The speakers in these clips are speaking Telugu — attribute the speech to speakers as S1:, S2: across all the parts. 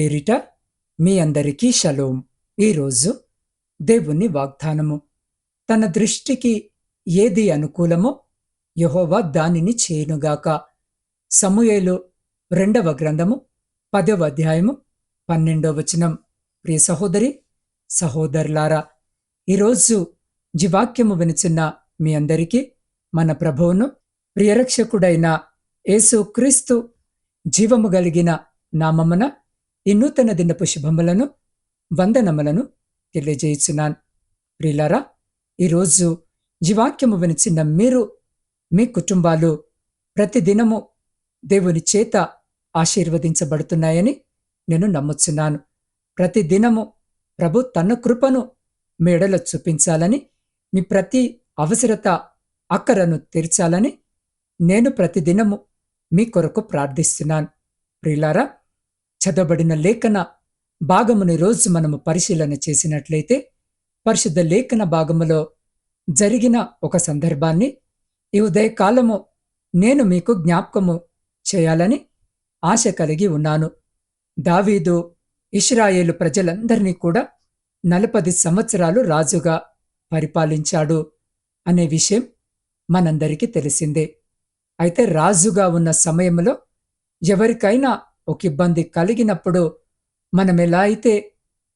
S1: పేరిట మీ అందరికీ షలోం. ఈరోజు దేవుని వాగ్దానము. తన దృష్టికి ఏది అనుకూలమో యహోవా దానిని చేయనుగాక. సమూయేలు రెండవ గ్రంథము పదవ అధ్యాయము పన్నెండవ వచనం. ప్రియ సహోదరి సహోదరులారా ఈరోజు జీవాక్యము వినిచిన్న మీ అందరికీ మన ప్రభువును ప్రియరక్షకుడైన యేసు క్రీస్తు జీవము కలిగిన నామమున ఈ నూతన దినపు శుభములను వందనములను తెలియజేయుచున్నాను. ప్రియులారా ఈరోజు జీవాక్యము వినిచిన మీరు మీ కుటుంబాలు ప్రతిదినము దేవుని చేత ఆశీర్వదించబడుతున్నాయని నేను నమ్ముచున్నాను. ప్రతిదినము ప్రభు తన కృపను మేడలో చూపించాలని మీ ప్రతి అవసరత అక్కరను తీర్చాలని నేను ప్రతిదినము మీ కొరకు ప్రార్థిస్తున్నాను. ప్రియులారా చదవబడిన లేఖన భాగముని రోజు మనము పరిశీలన చేసినట్లయితే పరిశుద్ధ లేఖన భాగములో జరిగిన ఒక సందర్భాన్ని ఈ ఉదయకాలము నేను మీకు జ్ఞాపకము చేయాలని ఆశ కలిగి ఉన్నాను. దావీదు ఇస్రాయేలు ప్రజలందరినీ కూడా నలపది సంవత్సరాలు రాజుగా పరిపాలించాడు అనే విషయం మనందరికీ తెలిసిందే. అయితే రాజుగా ఉన్న సమయంలో ఎవరికైనా ఒక ఇబ్బంది కలిగినప్పుడు మనం ఎలా అయితే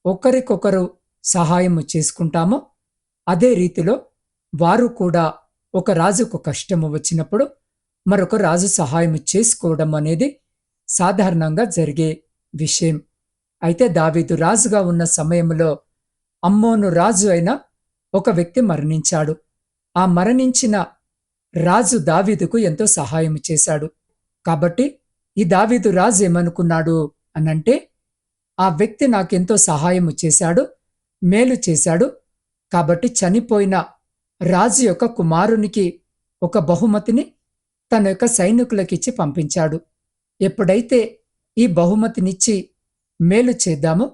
S1: ఒకరికొకరు సహాయము చేసుకుంటామో అదే రీతిలో వారు కూడా ఒక రాజుకు కష్టము వచ్చినప్పుడు మరొక రాజు సహాయం చేసుకోవడం అనేది సాధారణంగా జరిగే విషయం. అయితే దావీదు రాజుగా ఉన్న సమయంలో అమ్మోను రాజు అయిన ఒక వ్యక్తి మరణించాడు. ఆ మరణించిన రాజు దావీదుకు ఎంతో సహాయం చేశాడు. కాబట్టి ఈ దావీదు రాజు ఏమనుకున్నాడు అనంటే ఆ వ్యక్తి నాకెంతో సహాయము చేశాడు మేలు చేశాడు. కాబట్టి చనిపోయిన రాజు యొక్క కుమారునికి ఒక బహుమతిని తన యొక్క సైనికులకిచ్చి పంపించాడు. ఎప్పుడైతే ఈ బహుమతినిచ్చి మేలు చేద్దామో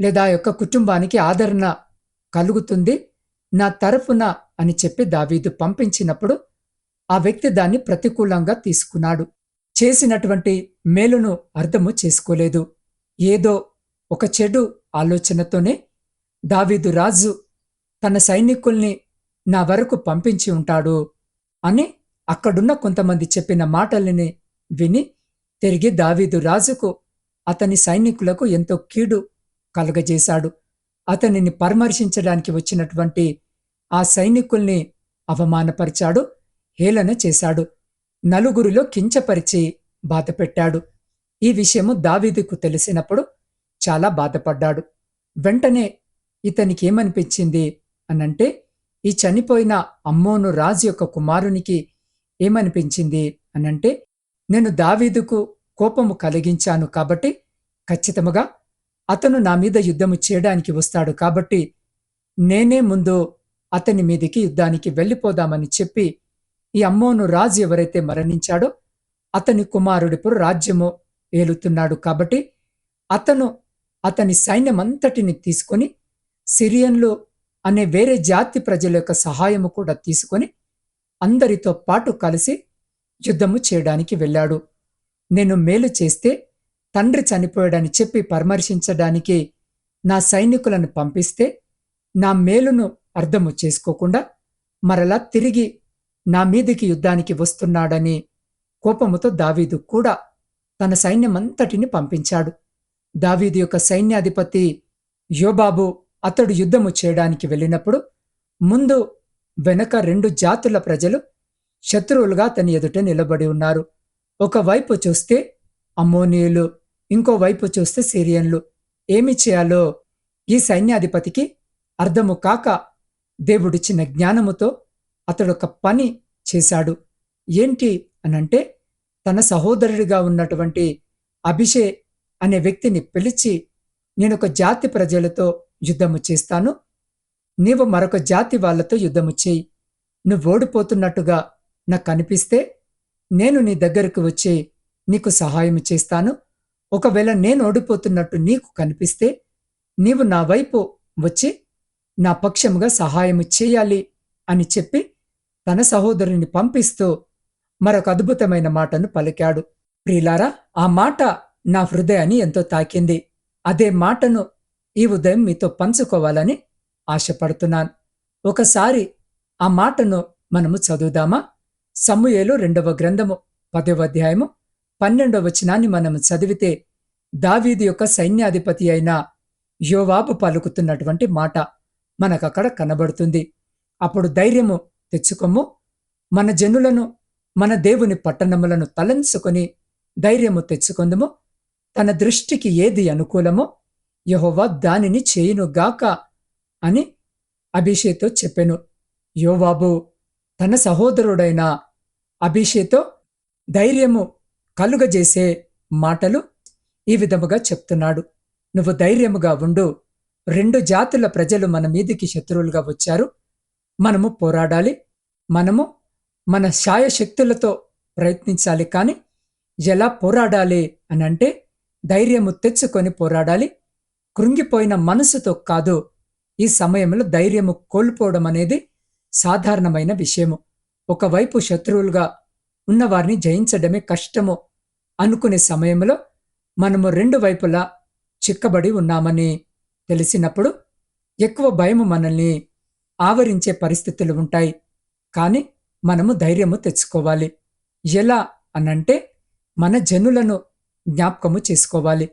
S1: లేదా యొక్క కుటుంబానికి ఆదరణ కలుగుతుంది నా తరఫున అని చెప్పి దావీదు పంపించినప్పుడు ఆ వ్యక్తి దాన్ని ప్రతికూలంగా తీసుకున్నాడు. చేసినటువంటి మేలును అర్థము చేసుకోలేదు. ఏదో ఒక చెడు ఆలోచనతోనే దావీదు రాజు తన సైనికుల్ని నా వరకు పంపించి ఉంటాడు అని అక్కడున్న కొంతమంది చెప్పిన మాటలని విని తిరిగి దావీదు రాజుకు అతని సైనికులకు ఎంతో కీడు కలుగజేశాడు. అతనిని పరామర్శించడానికి వచ్చినటువంటి ఆ సైనికుల్ని అవమానపరిచాడు హేళన చేశాడు. నలుగురిలో కించపరిచి బాధపెట్టాడు. ఈ విషయము దావీదుకు తెలిసినప్పుడు చాలా బాధపడ్డాడు. వెంటనే ఇతనికి ఏమనిపించింది అనంటే ఈ చనిపోయిన అమ్మోను రాజు యొక్క కుమారునికి ఏమనిపించింది అనంటే నేను దావీదుకు కోపము కలిగించాను కాబట్టి ఖచ్చితముగా అతను నా మీద యుద్ధము చేయడానికి వస్తాడు కాబట్టి నేనే ముందు అతని మీదికి యుద్ధానికి వెళ్ళిపోదామని చెప్పి ఈ అమ్మోను రాజు ఎవరైతే మరణించాడో అతని కుమారుడిప్పుడు రాజ్యము ఏలుతున్నాడు కాబట్టి అతను అతని సైన్యమంతటిని తీసుకొని సిరియన్లు అనే వేరే జాతి ప్రజల యొక్క సహాయము కూడా తీసుకొని అందరితో పాటు కలిసి యుద్ధము చేయడానికి వెళ్ళాడు. నేను మేలు చేస్తే తండ్రి చనిపోయాడని చెప్పి పరామర్శించడానికి నా సైనికులను పంపిస్తే నా మేలును అర్థము చేసుకోకుండా మరలా తిరిగి నా మీదికి యుద్ధానికి వస్తున్నాడని కోపముతో దావీదు కూడా తన సైన్యమంతటిని పంపించాడు. దావీదు యొక్క సైన్యాధిపతి యోబాబు అతడు యుద్ధము చేయడానికి వెళ్ళినప్పుడు ముందు వెనక రెండు జాతుల ప్రజలు శత్రువులుగా అతని ఎదుట నిలబడి ఉన్నారు. ఒకవైపు చూస్తే అమ్మోనియులు ఇంకోవైపు చూస్తే సిరియన్లు. ఏమి చేయాలో ఈ సైన్యాధిపతికి అర్థము కాక దేవుడిచ్చిన జ్ఞానముతో అతడొక పని చేశాడు. ఏంటి అనంటే తన సహోదరుడిగా ఉన్నటువంటి అభిషే అనే వ్యక్తిని పిలిచి నేనొక జాతి ప్రజలతో యుద్ధము చేస్తాను. నీవు మరొక జాతి వాళ్ళతో యుద్ధము చేయి. నువ్వు ఓడిపోతున్నట్టుగా నాకు కనిపిస్తే నేను నీ దగ్గరకు వచ్చి నీకు సహాయం చేస్తాను. ఒకవేళ నేను ఓడిపోతున్నట్టు నీకు కనిపిస్తే నీవు నా వైపు వచ్చి నా పక్షముగా సహాయం చేయాలి అని చెప్పి తన సహోదరుని పంపిస్తూ మరొక అద్భుతమైన మాటను పలికాడు. ప్రియులారా ఆ మాట నా హృదయాన్ని ఎంతో తాకింది. అదే మాటను ఈ ఉదయం మీతో పంచుకోవాలని ఆశపడుతున్నాను. ఒకసారి ఆ మాటను మనము చదువుదామా? సమూయేలు రెండవ గ్రంథము పదవ అధ్యాయము పన్నెండవ వచనాన్ని మనము చదివితే దావీది యొక్క సైన్యాధిపతి అయిన యోవాబు పలుకుతున్నటువంటి మాట మనకక్కడ కనబడుతుంది. అప్పుడు ధైర్యము తెచ్చుకొమ్ము మన జనులను మన దేవుని పట్టణములను తలంచుకొని ధైర్యము తెచ్చుకొందుము. తన దృష్టికి ఏది అనుకూలమో యహోవా దానిని చేయునుగాక అని అభిషేతో చెప్పెను. యోవాబు తన సహోదరుడైన అభిషేతో ధైర్యము కలుగజేసే మాటలు ఈ విధముగా చెప్తున్నాడు. నువ్వు ధైర్యముగా ఉండు. రెండు జాతుల ప్రజలు మన మీదికి శత్రువులుగా వచ్చారు. మనము పోరాడాలి. మనము మన శాయశక్తులతో ప్రయత్నించాలి కానీ ఎలా పోరాడాలి అని అంటే ధైర్యము తెచ్చుకొని పోరాడాలి. కృంగిపోయిన మనసుతో కాదు. ఈ సమయంలో ధైర్యము కోల్పోవడం అనేది సాధారణమైన విషయము. ఒకవైపు శత్రువులుగా ఉన్నవారిని జయించడమే కష్టము అనుకునే సమయంలో మనము రెండు వైపులా చిక్కబడి ఉన్నామని తెలిసినప్పుడు ఎక్కువ భయము మనల్ని ఆవరించే పరిస్థితులు ఉంటాయి. కానీ మనము ధైర్యము తెచ్చుకోవాలి. ఎలా అనంటే మన జనులను జ్ఞాపకము చేసుకోవాలి.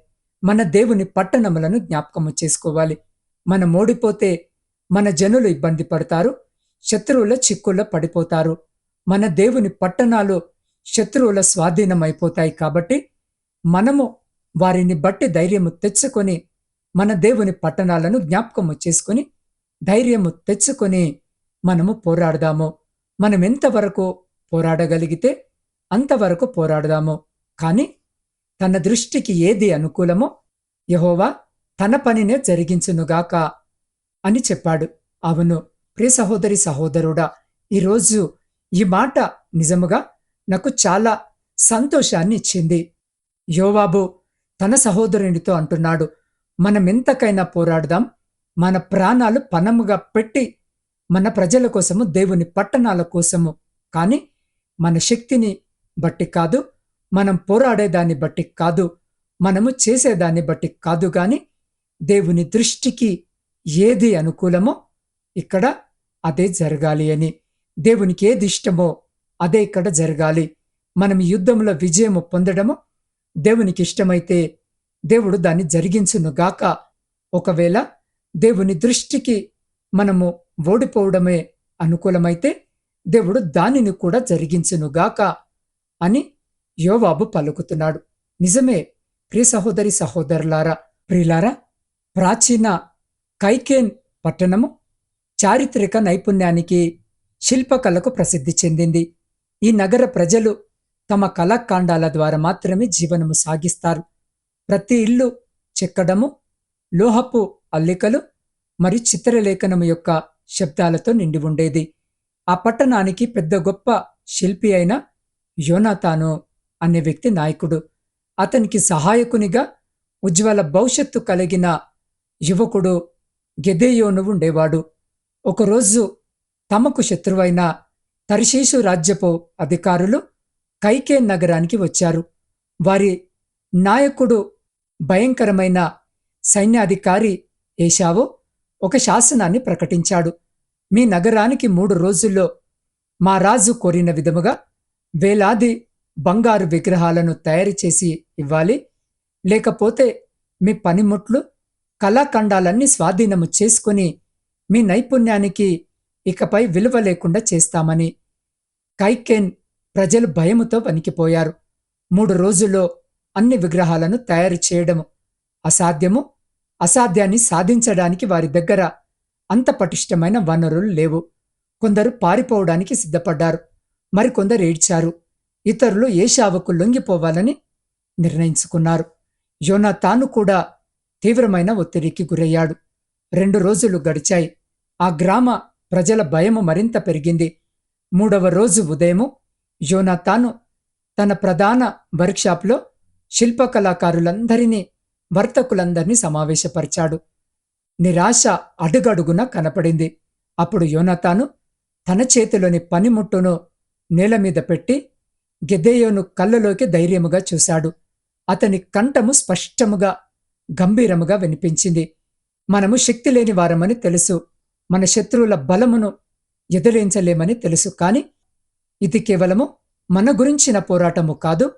S1: మన దేవుని పట్టణములను జ్ఞాపకము చేసుకోవాలి. మనం ఓడిపోతే మన జనులు ఇబ్బంది పడతారు. శత్రువుల చిక్కుల్లో పడిపోతారు. మన దేవుని పట్టణాలు శత్రువుల స్వాధీనమైపోతాయి కాబట్టి మనము వారిని బట్టి ధైర్యము తెచ్చుకొని మన దేవుని పట్టణాలను జ్ఞాపకము చేసుకొని ధైర్యము తెచ్చుకొని మనము పోరాడదాము. మనం ఎంతవరకు పోరాడగలిగితే అంతవరకు పోరాడదాము. కానీ తన దృష్టికి ఏది అనుకూలమో యహోవా తన పనినే జరిగించునుగాక అని చెప్పాడు. అవును ప్రియ సహోదరి సహోదరుడా ఈరోజు ఈ మాట నిజముగా నాకు చాలా సంతోషాన్ని ఇచ్చింది. యోవాబు తన సహోదరునితో అంటున్నాడు మనం ఎంతకైనా పోరాడదాం మన ప్రాణాలు పనముగా పెట్టి మన ప్రజల కోసము దేవుని పట్టణాల కోసము. కానీ మన శక్తిని బట్టి కాదు మనం పోరాడేదాన్ని బట్టి కాదు మనము చేసేదాన్ని బట్టి కాదు గాని దేవుని దృష్టికి ఏది అనుకూలమో ఇక్కడ అదే జరగాలి అని. దేవునికి ఏది ఇష్టమో అదే ఇక్కడ జరగాలి. మనం యుద్ధంలో విజయము పొందడము దేవునికి ఇష్టమైతే దేవుడు దాన్ని జరిగించునుగాక. ఒకవేళ దేవుని దృష్టికి మనము ఓడిపోవడమే అనుకూలమైతే దేవుడు దానిని కూడా జరిగించునుగాక అని యోవాబు పలుకుతున్నాడు. నిజమే ప్రియ సహోదరి సహోదరులారా ప్రియులారా ప్రాచీన కైకేన్ పట్టణము చారిత్రక నైపుణ్యానికి శిల్పకళకు ప్రసిద్ధి చెందింది. ఈ నగర ప్రజలు తమ కళాకాండాల ద్వారా మాత్రమే జీవనము సాగిస్తారు. ప్రతి ఇల్లు చెక్కడము లోహపు అల్లికలు మరియు చిత్రలేఖనము యొక్క శబ్దాలతో నిండి ఉండేది. ఆ పట్టణానికి పెద్ద గొప్ప శిల్పి అయిన యోనాతాను అనే వ్యక్తి నాయకుడు. అతనికి సహాయకునిగా ఉజ్వల భవిష్యత్తు కలిగిన యువకుడు గెదేయోను ఉండేవాడు. ఒకరోజు తమకు శత్రువైన తర్షీషు రాజ్యపు అధికారులు కైకే నగరానికి వచ్చారు. వారి నాయకుడు భయంకరమైన సైన్యాధికారి ఏషావు ఒక శాసనాన్ని ప్రకటించాడు. మీ నగరానికి మూడు రోజుల్లో మా రాజు కోరిన విధముగా వేలాది బంగారు విగ్రహాలను తయారు చేసి ఇవ్వాలి. లేకపోతే మీ పనిముట్లు కళాఖండాలన్నీ స్వాధీనము చేసుకుని మీ నైపుణ్యానికి ఇకపై విలువ లేకుండా చేస్తామని కైకేన్ ప్రజలు భయముతో వణికిపోయారు. మూడు రోజుల్లో అన్ని విగ్రహాలను తయారు చేయడము అసాధ్యము. అసాధ్యాన్ని సాధించడానికి వారి దగ్గర అంత పటిష్టమైన వనరులు లేవు. కొందరు పారిపోవడానికి సిద్ధపడ్డారు. మరికొందరు ఏడ్చారు. ఇతరులు ఏషావకు లొంగిపోవాలని నిర్ణయించుకున్నారు. యోనా తాను కూడా తీవ్రమైన ఒత్తిడికి గురయ్యాడు. రెండు రోజులు గడిచాయి. ఆ గ్రామ ప్రజల భయము మరింత పెరిగింది. మూడవ రోజు ఉదయము యోనా తాను తన ప్రధాన వర్క్షాప్లో శిల్పకళాకారులందరినీ వర్తకులందరినీ సమావేశపరిచాడు. నిరాశ అడుగడుగున కనపడింది. అప్పుడు యోనతాను తన చేతిలోని పనిముట్టును నేల మీద పెట్టి గెదేయోను కళ్ళలోకి ధైర్యముగా చూశాడు. అతని కంఠము స్పష్టముగా గంభీరముగా వినిపించింది. మనము శక్తి లేని వారమని తెలుసు. మన శత్రువుల బలమును ఎదిరించలేమని తెలుసు. కాని ఇది కేవలము మన గురించిన పోరాటము కాదు.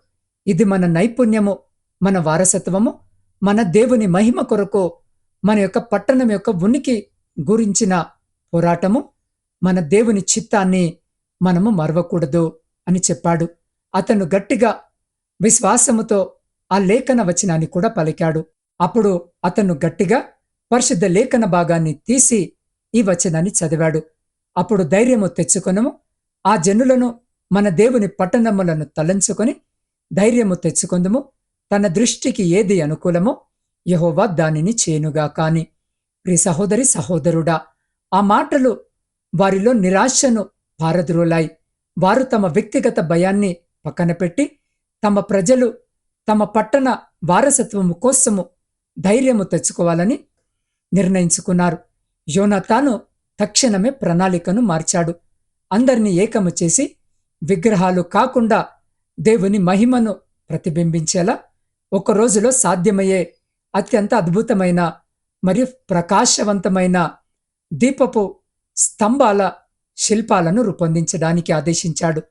S1: ఇది మన నైపుణ్యము మన వారసత్వము మన దేవుని మహిమ కొరకు మన యొక్క పట్టణం యొక్క ఉనికి గురించిన పోరాటము మన దేవుని చిత్తాన్ని మనము మరవకూడదు అని చెప్పాడు. అతను గట్టిగా విశ్వాసముతో ఆ లేఖన వచనాన్ని కూడా పలికాడు. అప్పుడు అతను గట్టిగా పరిశుద్ధ లేఖన భాగాన్ని తీసి ఈ వచనాన్ని చదివాడు. అప్పుడు ధైర్యము తెచ్చుకొనము ఆ జనులను మన దేవుని పట్టణములను తలంచుకొని ధైర్యము తెచ్చుకుందము తన దృష్టికి ఏది అనుకూలమో యహోవా దానిని చేనుగా కాని. ప్రి సహోదరి సహోదరుడా ఆ మాటలు వారిలో నిరాశను పారద్రోలాయి. వారు తమ వ్యక్తిగత భయాన్ని పక్కన పెట్టి తమ ప్రజలు తమ పట్టణ వారసత్వము కోసము ధైర్యము తెచ్చుకోవాలని నిర్ణయించుకున్నారు. యోనతాను తక్షణమే ప్రణాళికను మార్చాడు. అందరినీ ఏకము చేసి విగ్రహాలు కాకుండా దేవుని మహిమను ప్రతిబింబించేలా ఒక రోజులో సాధ్యమయ్యే అత్యంత అద్భుతమైన మరియు ప్రకాశవంతమైన దీపపు స్తంభాల శిల్పాలను రూపొందించడానికి ఆదేశించాడు.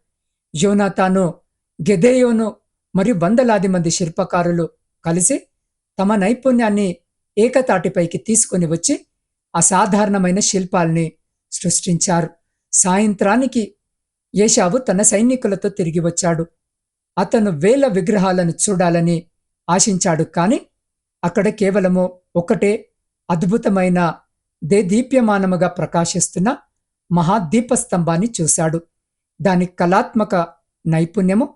S1: యోనాతాను గెదేయోను మరియు వందలాది మంది శిల్పకారులు కలిసి తమ నైపుణ్యాన్ని ఏకతాటిపైకి తీసుకుని వచ్చి అసాధారణమైన శిల్పాల్ని సృష్టించారు. సాయంత్రానికి ఏషావు తన సైనికులతో తిరిగి వచ్చాడు. అతను వేల విగ్రహాలను చూడాలని ఆశించాడు. కాని అక్కడ కేవలము ఒకటే అద్భుతమైన దేదీప్యమానముగా ప్రకాశిస్తున్న మహాదీపస్తంభాన్ని చూశాడు. దాని కళాత్మక నైపుణ్యము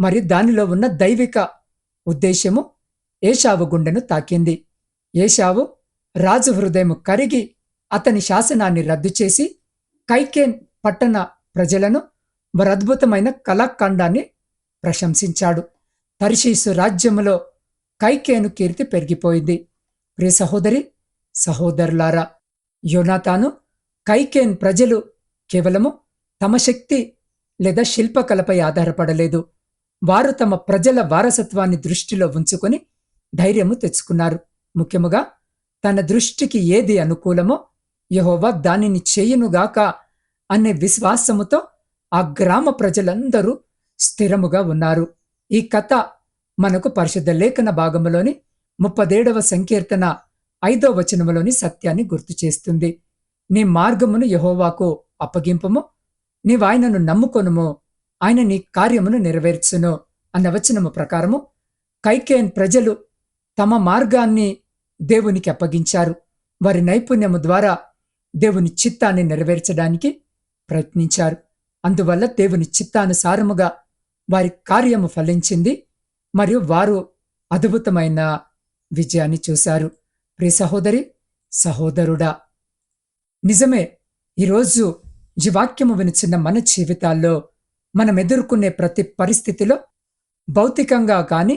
S1: మరి దానిలో ఉన్న దైవిక ఉద్దేశ్యము ఏషావు గుండెను తాకింది. ఏషావు రాజు హృదయం కరిగి అతని శాసనాన్ని రద్దు చేసి కైకేన్ పట్టణ ప్రజలను మరద్భుతమైన కళాఖండాన్ని ప్రశంసించాడు. తర్షీసు రాజ్యములో కైకేను కీర్తి పెరిగిపోయింది ప్రియ సహోదరి సహోదరులారా యోనాతాను కైకేన్ ప్రజలు కేవలము తమ శక్తి లేదా శిల్పకళపై ఆధారపడలేదు వారు తమ ప్రజల వారసత్వాన్ని దృష్టిలో ఉంచుకొని ధైర్యము తెచ్చుకున్నారు ముఖ్యముగా తన దృష్టికి ఏది అనుకూలమో యహోవా దానిని చేయునుగాక అనే విశ్వాసముతో ఆ గ్రామ ప్రజలందరూ స్థిరముగా ఉన్నారు ఈ కథ మనకు పరిశుద్ధ లేఖన భాగములోని ముప్పదేడవ సంకీర్తన ఐదో వచనములోని సత్యాన్ని గుర్తు చేస్తుంది. నీ మార్గమును యహోవాకు అప్పగింపము నీవాయనను నమ్ముకొనుము ఆయన నీ కార్యమును నెరవేర్చును అన్న వచనము ప్రకారము కైకేన్ ప్రజలు తమ మార్గాన్ని దేవునికి అప్పగించారు. వారి నైపుణ్యము ద్వారా దేవుని చిత్తాన్ని నెరవేర్చడానికి ప్రయత్నించారు. అందువల్ల దేవుని చిత్తానుసారముగా వారి కార్యము ఫలించింది. మరియు వారు అద్భుతమైన విజయాన్ని చూశారు. ప్రియ సహోదరి సహోదరుడా నిజమే ఈరోజు జీవాక్యము వినిచిన మన జీవితాల్లో మనం ఎదుర్కొనే ప్రతి పరిస్థితిలో భౌతికంగా కానీ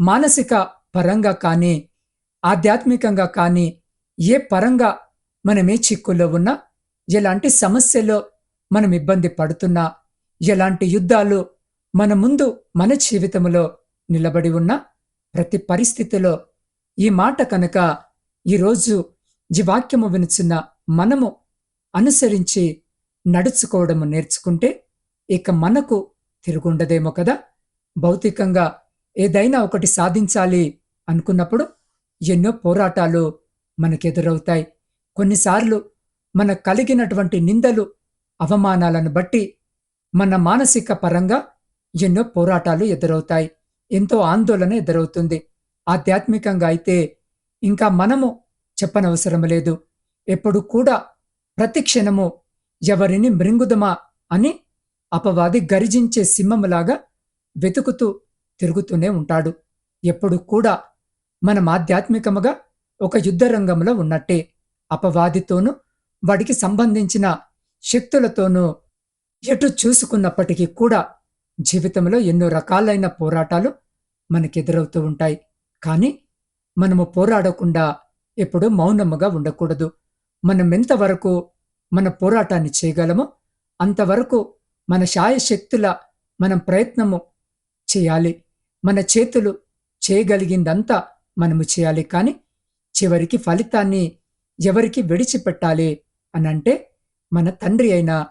S1: మానసిక పరంగా కానీ ఆధ్యాత్మికంగా కానీ ఏ పరంగా మనమే చిక్కుల్లో ఉన్నా ఎలాంటి సమస్యలో మనం ఇబ్బంది పడుతున్నా ఎలాంటి యుద్ధాలు మన ముందు మన జీవితంలో నిలబడి ఉన్న ప్రతి పరిస్థితిలో ఈ మాట కనుక ఈరోజు జీవాక్యము వినుచున్న మనము అనుసరించి నడుచుకోవడము నేర్చుకుంటే ఇక మనకు తిరుగుండదేమో కదా? భౌతికంగా ఏదైనా ఒకటి సాధించాలి అనుకున్నప్పుడు ఎన్నో పోరాటాలు మనకెదురవుతాయి. కొన్నిసార్లు మన కలిగినటువంటి నిందలు అవమానాలను బట్టి మన మానసిక పరంగా ఎన్నో పోరాటాలు ఎదురవుతాయి. ఎంతో ఆందోళన ఎదురవుతుంది. ఆధ్యాత్మికంగా అయితే ఇంకా మనము చెప్పనవసరం లేదు. ఎప్పుడు కూడా ప్రతి క్షణము ఎవరిని మృంగుదమా అని అపవాది గర్జించే సింహములాగా వెతుకుతూ తిరుగుతూనే ఉంటాడు. ఎప్పుడు కూడా మనం ఆధ్యాత్మికముగా ఒక యుద్ధరంగంలో ఉన్నట్టే. అపవాదితోనూ వాడికి సంబంధించిన శక్తులతోనూ ఎటు చూసుకున్నప్పటికీ కూడా జీవితంలో ఎన్నో రకాలైన పోరాటాలు మనకెదురవుతూ ఉంటాయి. కానీ మనము పోరాడకుండా ఎప్పుడూ మౌనముగా ఉండకూడదు. మనం ఎంతవరకు మన పోరాటాన్ని చేయగలమో అంతవరకు మన శాయశక్తుల మనం ప్రయత్నము చేయాలి. మన చేతులు చేయగలిగిందంతా మనము చేయాలి. కానీ చివరికి ఫలితాన్ని ఎవరికి విడిచిపెట్టాలి అనంటే మన తండ్రి అయిన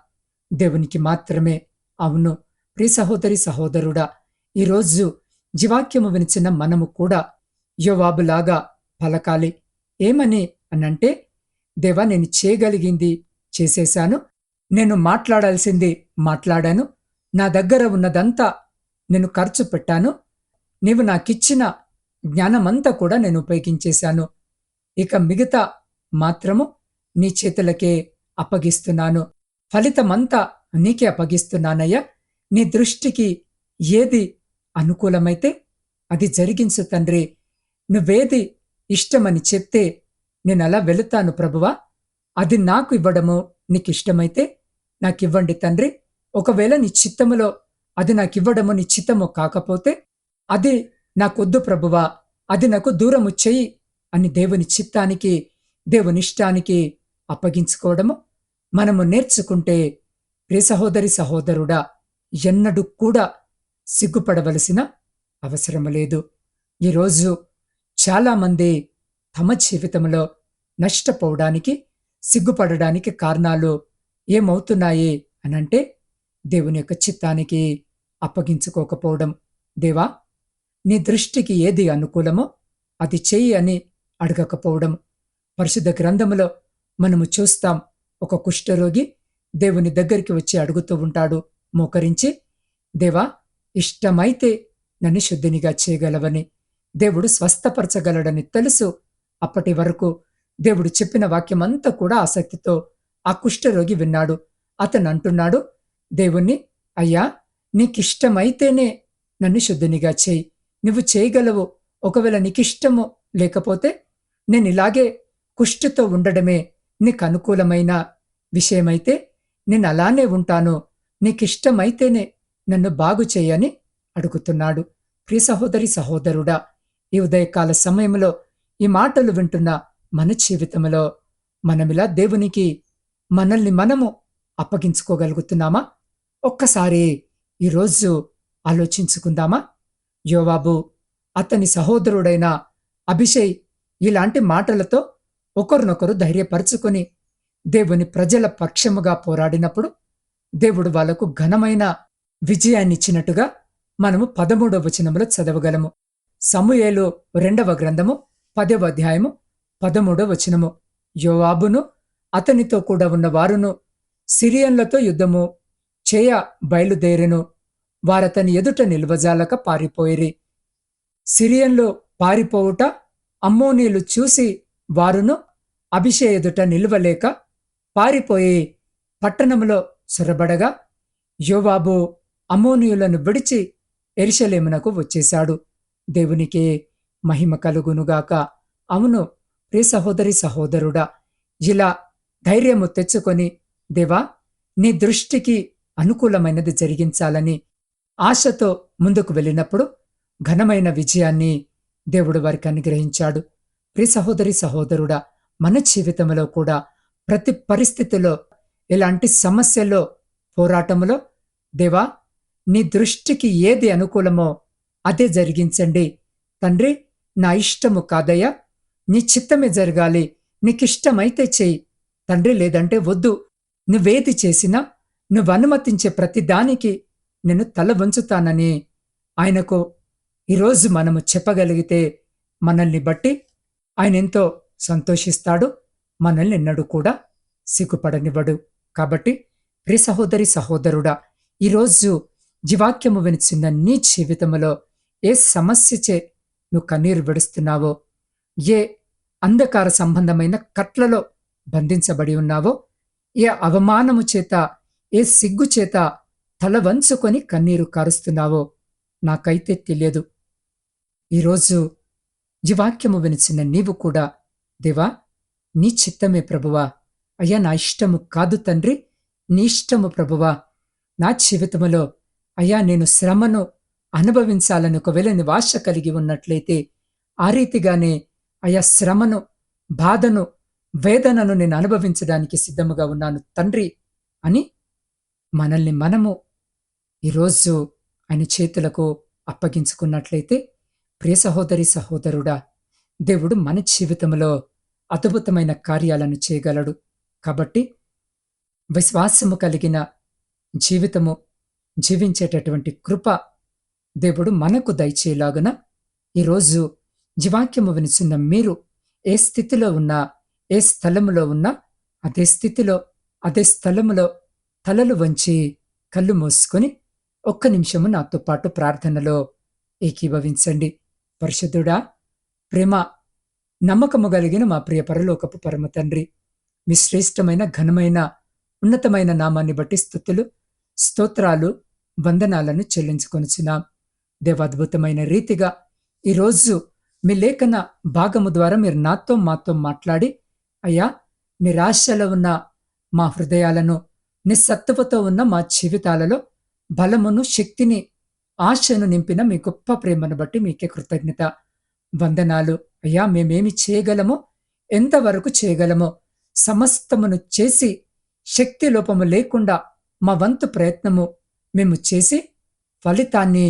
S1: దేవునికి మాత్రమే. అవును. ప్రియ సహోదరి సహోదరుడా ఈరోజు జీవాక్యము వినిచిన మనము కూడా యోవాబులాగా పలకాలి. ఏమని అనంటే దేవా నేను చేయగలిగింది చేసేశాను. నేను మాట్లాడాల్సింది మాట్లాడాను. నా దగ్గర ఉన్నదంతా నేను ఖర్చు పెట్టాను. నీవు నాకిచ్చిన జ్ఞానమంతా కూడా నేను ఉపయోగించేశాను. ఇక మిగతా మాత్రము నీ చేతులకే అప్పగిస్తున్నాను. ఫలితమంతా నీకే అప్పగిస్తున్నానయ్యా. నీ దృష్టికి ఏది అనుకూలమైతే అది జరిగించు తండ్రి. నువ్వేది ఇష్టమని చెప్తే నేను అలా వెళుతాను ప్రభువా. అది నాకు ఇవ్వడము నీకు ఇష్టమైతే నాకివ్వండి తండ్రి. ఒకవేళ నీ చిత్తములో అది నాకివ్వడము నీ చిత్తము కాకపోతే అది నాకొద్దు ప్రభువా. అది నాకు దూరము చెయ్యి అని దేవుని చిత్తానికి దేవుని ఇష్టానికి అప్పగించుకోవడము మనము నేర్చుకుంటే ప్రియ సహోదరి సహోదరుడా ఎన్నడూ కూడా సిగ్గుపడవలసిన అవసరం లేదు. ఈరోజు చాలామంది తమ జీవితంలో నష్టపోవడానికి సిగ్గుపడడానికి కారణాలు ఏమవుతున్నాయి అనంటే దేవుని యొక్క చిత్తానికి అప్పగించుకోకపోవడం. దేవా నీ దృష్టికి ఏది అనుకూలమో అది చెయ్యి అని అడగకపోవడం. పరిశుద్ధ గ్రంథములో మనము చూస్తాం ఒక కుష్ఠరోగి దేవుని దగ్గరికి వచ్చి అడుగుతూ ఉంటాడు మోకరించి దేవా ఇష్టమైతే నన్ను శుద్ధినిగా చేయగలవని దేవుడు స్వస్థపరచగలడని తెలుసు. అప్పటి వరకు దేవుడు చెప్పిన వాక్యమంతా కూడా ఆసక్తితో ఆ కుష్ఠరోగి విన్నాడు. అతను అంటున్నాడు దేవుణ్ణి అయ్యా నీకిష్టమైతేనే నన్ను శుద్ధినిగా చేయి. నువ్వు చేయగలవు. ఒకవేళ నీకిష్టము లేకపోతే నేను ఇలాగే కుష్ఠతో ఉండడమే నీకు అనుకూలమైన విషయమైతే నేను అలానే ఉంటాను. నీకిష్టమైతేనే నన్ను బాగు చేయని అడుగుతున్నాడు. ప్రియ సహోదరి సహోదరుడా ఈ ఉదయకాల సమయంలో ఈ మాటలు వింటున్న మన జీవితంలో మనమిలా దేవునికి మనల్ని మనము అప్పగించుకోగలుగుతున్నామా? ఒక్కసారి ఈరోజు ఆలోచించుకుందామా? యోవాబు అతని సహోదరుడైన అభిషయ్ ఇలాంటి మాటలతో ఒకరినొకరు ధైర్యపరుచుకొని దేవుని ప్రజల పక్షముగా పోరాడినప్పుడు దేవుడు వాళ్ళకు ఘనమైన విజయాన్నిచ్చినట్టుగా మనము పదమూడవ వచనములో చదవగలము. సమూయేలు రెండవ గ్రంథము పదవ అధ్యాయము పదమూడవ వచనము. యోవాబును అతనితో కూడా ఉన్న వారును సిరియన్లతో యుద్ధము చేయ బయలుదేరెను. వారతని ఎదుట నిల్వజాలక పారిపోయిరి. సిరియన్లు పారిపోవుట అమ్మోనీలు చూసి వారును అభిషే ఎదుట నిలువలేక పారిపోయి పట్టణంలో సొరబడగా యోవాబు అమ్మోనియులను విడిచి ఎరిశలేమునకు వచ్చేశాడు. దేవునికే మహిమ కలుగునుగాక. అవును ప్రి సహోదరి సహోదరుడా ఇలా ధైర్యము తెచ్చుకొని దేవా నీ దృష్టికి అనుకూలమైనది జరిగించాలని ఆశతో ముందుకు వెళ్ళినప్పుడు ఘనమైన విజయాన్ని దేవుడు వారికి అనుగ్రహించాడు. ప్రి సహోదరి సహోదరుడా మన జీవితంలో కూడా ప్రతి పరిస్థితిలో ఇలాంటి సమస్యల్లో పోరాటంలో దేవా నీ దృష్టికి ఏది అనుకూలమో అదే జరిగించండి. తండ్రి నా ఇష్టము కాదయ్యా. నీ చిత్తమే జరగాలి. నీకిష్టమైతే చెయ్యి. తండ్రి లేదంటే వద్దు. నువ్వేది చేసినా నువ్వు అనుమతించే ప్రతి దానికి నేను తల వంచుతానని ఆయనకు ఈరోజు మనము చెప్పగలిగితే మనల్ని బట్టి ఆయన ఎంతో సంతోషిస్తాడు. మనల్ని ఎన్నడూ కూడా సిగ్గుపడనివ్వడు. కాబట్టి ప్రి సహోదరి సహోదరుడా ఈరోజు జీవాక్యము వినిచిన నీ జీవితంలో ఏ సమస్యచే నువ్వు కన్నీరు విడుస్తున్నావో ఏ అంధకార సంబంధమైన కట్లలో బంధించబడి ఉన్నావో ఏ అవమానము చేత ఏ సిగ్గు చేత తల వంచుకొని కన్నీరు కారుస్తున్నావో నాకైతే తెలియదు. ఈరోజు జీవాక్యము వినిచిన నీవు కూడా దేవా నీ చిత్తమే ప్రభువా అయ్యా నా ఇష్టము కాదు తండ్రి నీ ఇష్టము ప్రభువా. నా జీవితములో అయ్యా నేను శ్రమను అనుభవించాలని ఒకవేళ నివాస కలిగి ఉన్నట్లయితే ఆ రీతిగానే అయా శ్రమను బాధను వేదనను నేను అనుభవించడానికి సిద్ధముగా ఉన్నాను తండ్రి అని మనల్ని మనము ఈరోజు ఆయన చేతులకు అప్పగించుకున్నట్లయితే ప్రియ సహోదరి సహోదరుడా దేవుడు మన జీవితంలో అద్భుతమైన కార్యాలను చేయగలడు. కాబట్టి విశ్వాసము కలిగిన జీవితము జీవించేటటువంటి కృప దేవుడు మనకు దయచేలాగున ఈరోజు జీవాక్యము వినిచున్న మీరు ఏ స్థితిలో ఉన్నా ఏ స్థలములో ఉన్నా అదే స్థితిలో అదే స్థలములో తలలు వంచి కళ్ళు మూసుకొని ఒక్క నిమిషము నాతో పాటు ప్రార్థనలో ఏకీభవించండి. పరిశుద్ధుడా ప్రేమ నమ్మకము కలిగిన మా ప్రియ పరలోకపు పరమ తండ్రి మీ శ్రేష్టమైన ఘనమైన ఉన్నతమైన నామాన్ని బట్టి స్థుతులు స్తోత్రాలు వందనాలను చెల్లించుకొనిచున్నాం. దేవాద్భుతమైన రీతిగా ఈరోజు మీ లేఖన భాగము ద్వారా మీరు నాతో మాతో మాట్లాడి అయ్యా నిరాశలో ఉన్న మా హృదయాలను నిస్సత్తువతో ఉన్న మా జీవితాలలో బలమును శక్తిని ఆశను నింపిన మీ గొప్ప ప్రేమను బట్టి మీకే కృతజ్ఞత. వందనాలు. అయ్యా మేమేమి చేయగలమో ఎంతవరకు చేయగలమో సమస్తమును చేసి శక్తి లోపము లేకుండా మా వంతు ప్రయత్నము మేము చేసి ఫలితాన్ని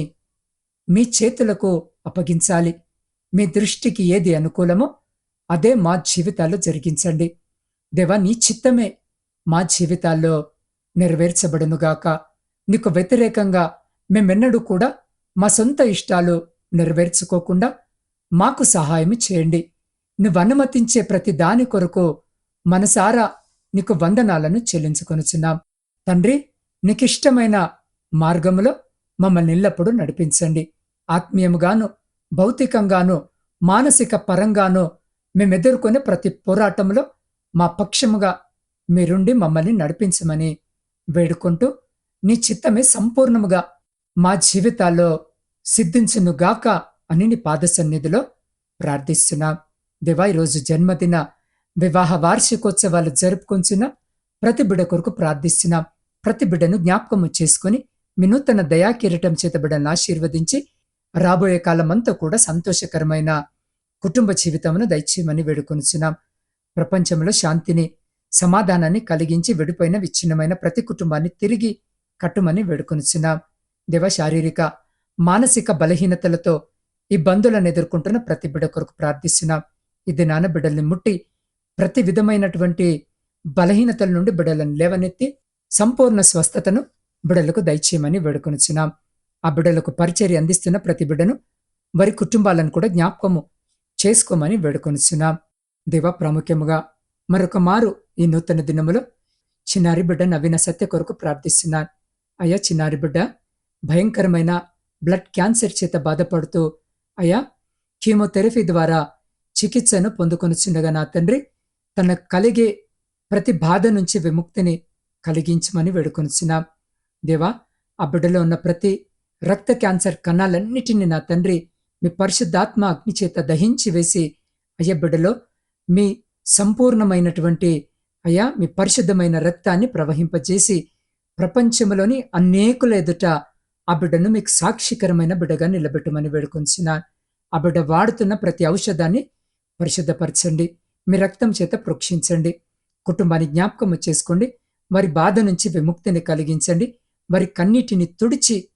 S1: మీ చేతులకు అప్పగించాలి. మీ దృష్టికి ఏది అనుకూలమో అదే మా జీవితాల్లో జరిగించండి. దేవా నీ చిత్తమే మా జీవితాల్లో నెరవేర్చబడునుగాక నీకు వ్యతిరేకంగా మేమెన్నడూ కూడా మా సొంత ఇష్టాలు నెరవేర్చుకోకుండా మాకు సహాయం చేయండి. నువ్వు అనుమతించే ప్రతి దాని కొరకు మనసారా నీకు వందనాలను చెల్లించుకొనుచున్నాం. తండ్రి నీకిష్టమైన మార్గములో మమ్మల్ని ఎల్లప్పుడూ నడిపించండి. ఆత్మీయముగాను భౌతికంగాను మానసిక పరంగాను మేమెదుర్కొనే ప్రతి పోరాటంలో మా పక్షముగా మీరుండి మమ్మల్ని నడిపించమని వేడుకుంటూ నీ చిత్తమే సంపూర్ణముగా మా జీవితాల్లో సిద్ధించునుగాక అని నీ పాద సన్నిధిలో ప్రార్థిస్తున్నాం. దేవా ఈరోజు జన్మదిన వివాహ వార్షికోత్సవాలు జరుపుకొంచున్న ప్రతి బిడ కొరకు ప్రార్థిస్తున్నాం ప్రతి బిడ్డను జ్ఞాపకము చేసుకుని మీ నూతన చేత బిడ్డను ఆశీర్వదించి రాబోయే కాలమంతా కూడా సంతోషకరమైన కుటుంబ జీవితమును దయచేయమని వేడుకొనిచున్నాం. ప్రపంచంలో శాంతిని సమాధానాన్ని కలిగించి విడిపోయిన విచ్ఛిన్నమైన ప్రతి కుటుంబాన్ని తిరిగి కట్టుమని వేడుకొనిచున్నాం. దేవ శారీరక మానసిక బలహీనతలతో ఇబ్బందులను ఎదుర్కొంటున్న ప్రతి బిడ కొరకు ప్రార్థిస్తున్నాం. ఇది నాన్న బిడ్డల్ని ముట్టి ప్రతి విధమైనటువంటి బలహీనతల నుండి బిడలను లేవనెత్తి సంపూర్ణ స్వస్థతను బిడ్డలకు దయచేయమని వేడుకొనిచున్నాం. ఆ బిడ్డలకు పరిచర్య అందిస్తున్న ప్రతి బిడ్డను వారి కుటుంబాలను కూడా జ్ఞాపకము చేసుకోమని వేడుకొనిచున్నాం. దేవ ప్రాముఖ్యముగా మరొక మారు ఈ నూతన దినములో చిన్నారి బిడ్డ నవీన సత్య కొరకు ప్రార్థిస్తున్నాను. అయ్యా చిన్నారి బిడ్డ భయంకరమైన బ్లడ్ క్యాన్సర్ చేత బాధపడుతూ అయ్యా కీమోథెరపీ ద్వారా చికిత్సను పొందుకొనిచుండగా నా తండ్రి తన కలిగే ప్రతి బాధ నుంచి విముక్తిని కలిగించమని వేడుకొనిచున్నాం. దేవా ఆ బిడ్డలో ఉన్న ప్రతి రక్త క్యాన్సర్ కణాలన్నిటినీ నా తండ్రి మీ పరిశుద్ధాత్మ అగ్ని చేత దహించి వేసి అయ్య బిడ్డలో మీ సంపూర్ణమైనటువంటి అయ్యా మీ పరిశుద్ధమైన రక్తాన్ని ప్రవహింపజేసి ప్రపంచంలోని అనేకుల ఎదుట ఆ బిడ్డను మీకు సాక్షికరమైన బిడ్డగా నిలబెట్టమని వేడుకొంచిన ఆ బిడ్డ వాడుతున్న ప్రతి ఔషధాన్ని పరిశుద్ధపరచండి. మీ రక్తం చేత ప్రోక్షించండి. కుటుంబాన్ని జ్ఞాపకం చేసుకోండి. వారి బాధ నుంచి విముక్తిని కలిగించండి. వారి కన్నీటిని తుడిచి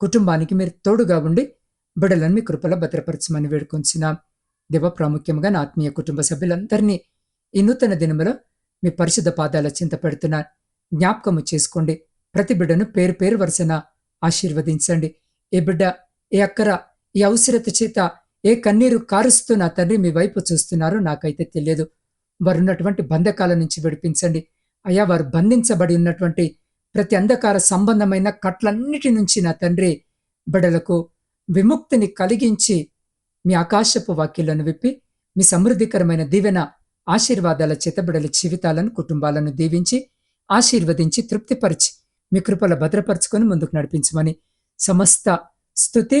S1: కుటుంబానికి మీరు తోడుగా ఉండి బిడలను మీ కృపలో భద్రపరచమని వేడుకొంచున్నాం. దేవ ప్రాముఖ్యంగా నా ఆత్మీయ కుటుంబ సభ్యులందరినీ ఈ నూతన దినములో మీ పరిశుద్ధ పాదాల చింత పెడుతున్నాను జ్ఞాపకము చేసుకోండి. ప్రతి బిడ్డను పేరు పేరు వరుసన ఆశీర్వదించండి. ఏ బిడ్డ ఏ అక్కర ఈ అవసరత చేత ఏ కన్నీరు కారుస్తూ నా తండ్రి మీ వైపు చూస్తున్నారో నాకైతే తెలియదు. వారున్నటువంటి బంధకాల నుంచి విడిపించండి. అయ్యా వారు బంధించబడి ఉన్నటువంటి ప్రతి అంధకార సంబంధమైన కట్లన్నిటి నుంచి నా తండ్రి బిడలకు విముక్తిని కలిగించి మీ ఆకాశపు వాక్యాలను విప్పి మీ సమృద్ధికరమైన దీవెన ఆశీర్వాదాల చేతబిడల జీవితాలను కుటుంబాలను దీవించి ఆశీర్వదించి తృప్తిపరిచి మీ కృపల భద్రపరచుకొని ముందుకు నడిపించమని సమస్త స్థుతి